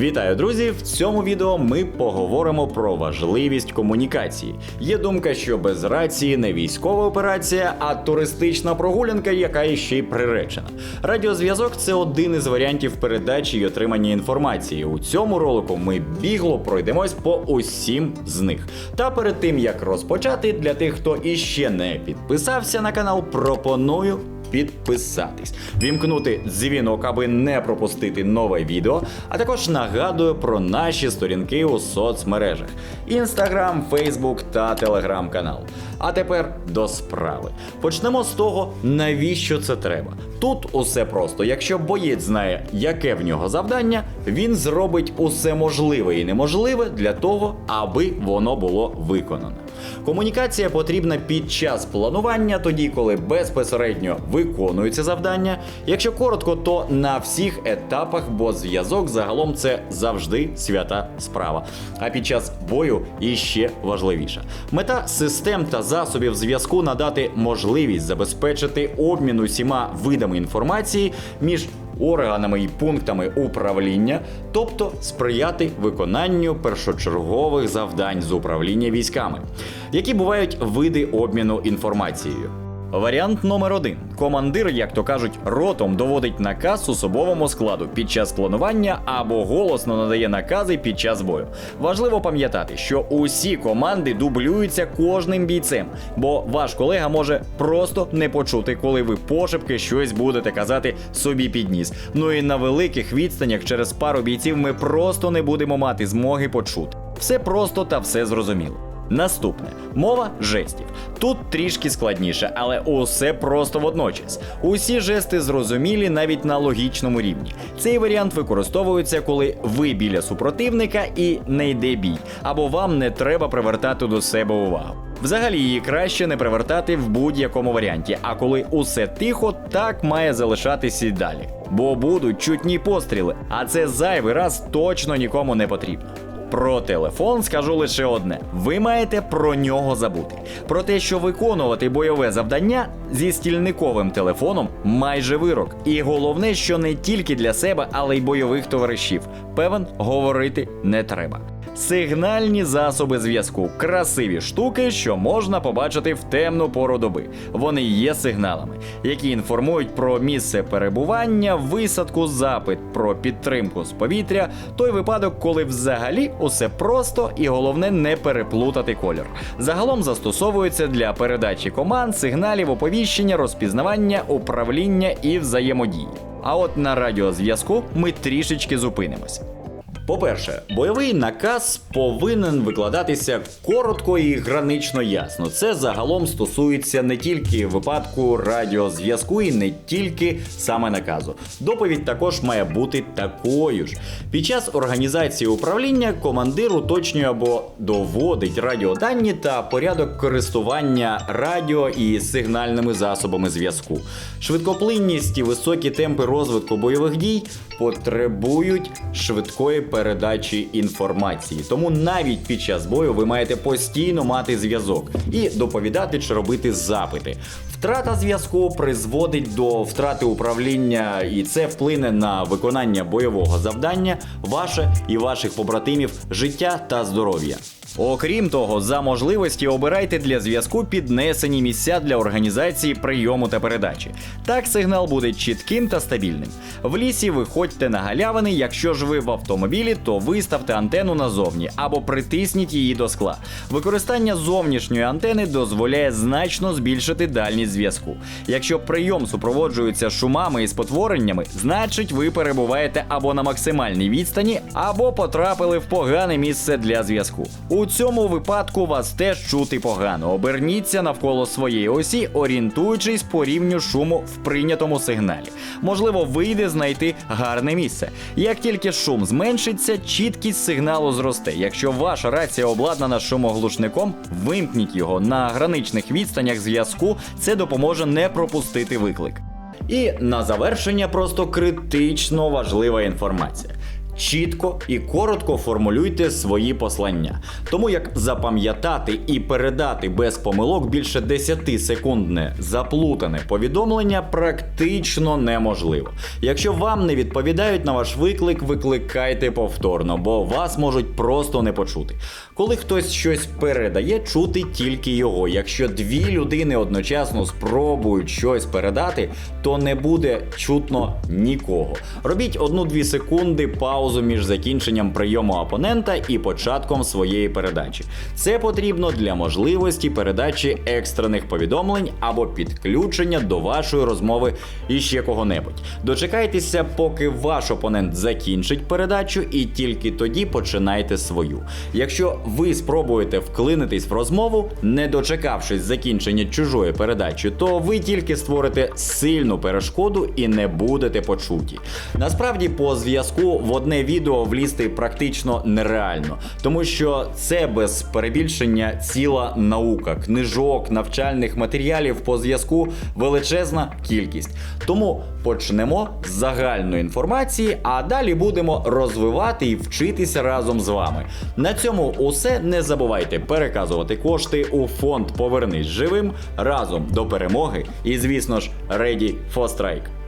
Вітаю, друзі! В цьому відео ми поговоримо про важливість комунікації. Є думка, що без рації не військова операція, а туристична прогулянка, яка іще й приречена. Радіозв'язок це один із варіантів передачі і отримання інформації. У цьому ролику ми бігло пройдемось по усім з них. Та перед тим як розпочати, для тих, хто іще не підписався на канал, пропоную підписатись, вімкнути дзвінок, аби не пропустити нове відео. А також нагадую про наші сторінки у соцмережах: Інстаграм, Фейсбук та Телеграм-канал. А тепер до справи. Почнемо з того, навіщо це треба. Тут усе просто. Якщо боєць знає, яке в нього завдання, він зробить усе можливе і неможливе для того, аби воно було виконане. Комунікація потрібна під час планування, тоді коли безпосередньо виконується завдання. Якщо коротко, то на всіх етапах, бо зв'язок загалом це завжди свята справа. А під час бою іще важливіша. Мета систем та засобів зв'язку надати можливість забезпечити обмін усіма видами інформації між органами і пунктами управління, тобто сприяти виконанню першочергових завдань з управління військами, які бувають види обміну інформацією. Варіант номер один: командир, як то кажуть, ротом доводить наказ особовому складу під час планування або голосно надає накази під час бою. Важливо пам'ятати, що усі команди дублюються кожним бійцем, бо ваш колега може просто не почути, коли ви пошепки щось будете казати собі під ніс. Ну і на великих відстанях через пару бійців ми просто не будемо мати змоги почути. Все просто та все зрозуміло. Наступне мова жестів. Тут трішки складніше, але усе просто водночас. Усі жести зрозумілі навіть на логічному рівні. Цей варіант використовується, коли ви біля супротивника і не йде бій, або вам не треба привертати до себе увагу. Взагалі її краще не привертати в будь-якому варіанті, а коли усе тихо, так має залишатися і далі. Бо будуть чутні постріли, а це зайвий раз точно нікому не потрібно. Про телефон скажу лише одне: ви маєте про нього забути. Про те, що виконувати бойове завдання зі стільниковим телефоном майже вирок. І головне, що не тільки для себе, але й бойових товаришів. Певен, говорити не треба. Сигнальні засоби зв'язку красиві штуки, що можна побачити в темну пору доби. Вони є сигналами, які інформують про місце перебування, висадку, запит про підтримку з повітря, той випадок, коли взагалі усе просто і головне не переплутати колір. Загалом застосовуються для передачі команд, сигналів, оповіщення, розпізнавання, управління і взаємодії. А от на радіозв'язку ми трішечки зупинимось. По-перше, бойовий наказ повинен викладатися коротко і гранично ясно. Це загалом стосується не тільки випадку радіозв'язку і не тільки саме наказу. Доповідь також має бути такою ж. Під час організації управління командир уточнює або доводить радіодані та порядок користування радіо і сигнальними засобами зв'язку. Швидкоплинність і високі темпи розвитку бойових дій потребують швидкої передачі інформації. Тому навіть під час бою ви маєте постійно мати зв'язок і доповідати чи робити запити. Втрата зв'язку призводить до втрати управління, і це вплине на виконання бойового завдання, ваше і ваших побратимів, життя та здоров'я. Окрім того, за можливості обирайте для зв'язку піднесені місця для організації прийому та передачі. Так сигнал буде чітким та стабільним. В лісі виходьте на галявини. Якщо ж ви в автомобілі, то виставте антенну назовні або притисніть її до скла. Використання зовнішньої антени дозволяє значно збільшити дальність зв'язку. Якщо прийом супроводжується шумами і спотвореннями, значить ви перебуваєте або на максимальній відстані, або потрапили в погане місце для зв'язку. У цьому випадку вас теж чути погано. Оберніться навколо своєї осі, орієнтуючись по рівню шуму в прийнятому сигналі. Можливо, вийде знайти гарне місце. Як тільки шум зменшиться, чіткість сигналу зросте. Якщо ваша рація обладнана шумоглушником, вимкніть його на граничних відстанях зв'язку. Це допоможе не пропустити виклик. І на завершення просто критично важлива інформація. Чітко і коротко формулюйте свої послання. Тому як запам'ятати і передати без помилок більше 10 секундне заплутане повідомлення практично неможливо. Якщо вам не відповідають на ваш виклик, викликайте повторно, бо вас можуть просто не почути. Коли хтось щось передає, чути тільки його. Якщо дві людини одночасно спробують щось передати, то не буде чутно нікого. Робіть одну-дві секунди паузу між закінченням прийому опонента і початком своєї передачі. Це потрібно для можливості передачі екстрених повідомлень або підключення до вашої розмови іще кого-небудь. Дочекайтеся, поки ваш опонент закінчить передачу, і тільки тоді починайте свою. Якщо ви спробуєте вклинитись в розмову, не дочекавшись закінчення чужої передачі, то ви тільки створите сильну перешкоду і не будете почуті. Насправді, по зв'язку в одне відео влізти практично нереально, тому що це без перебільшення ціла наука, книжок, навчальних матеріалів по зв'язку величезна кількість. Тому почнемо з загальної інформації, а далі будемо розвивати і вчитися разом з вами. На цьому усе. Не забувайте переказувати кошти у фонд Повернись живим разом до перемоги. І, звісно ж, Ready for Strike.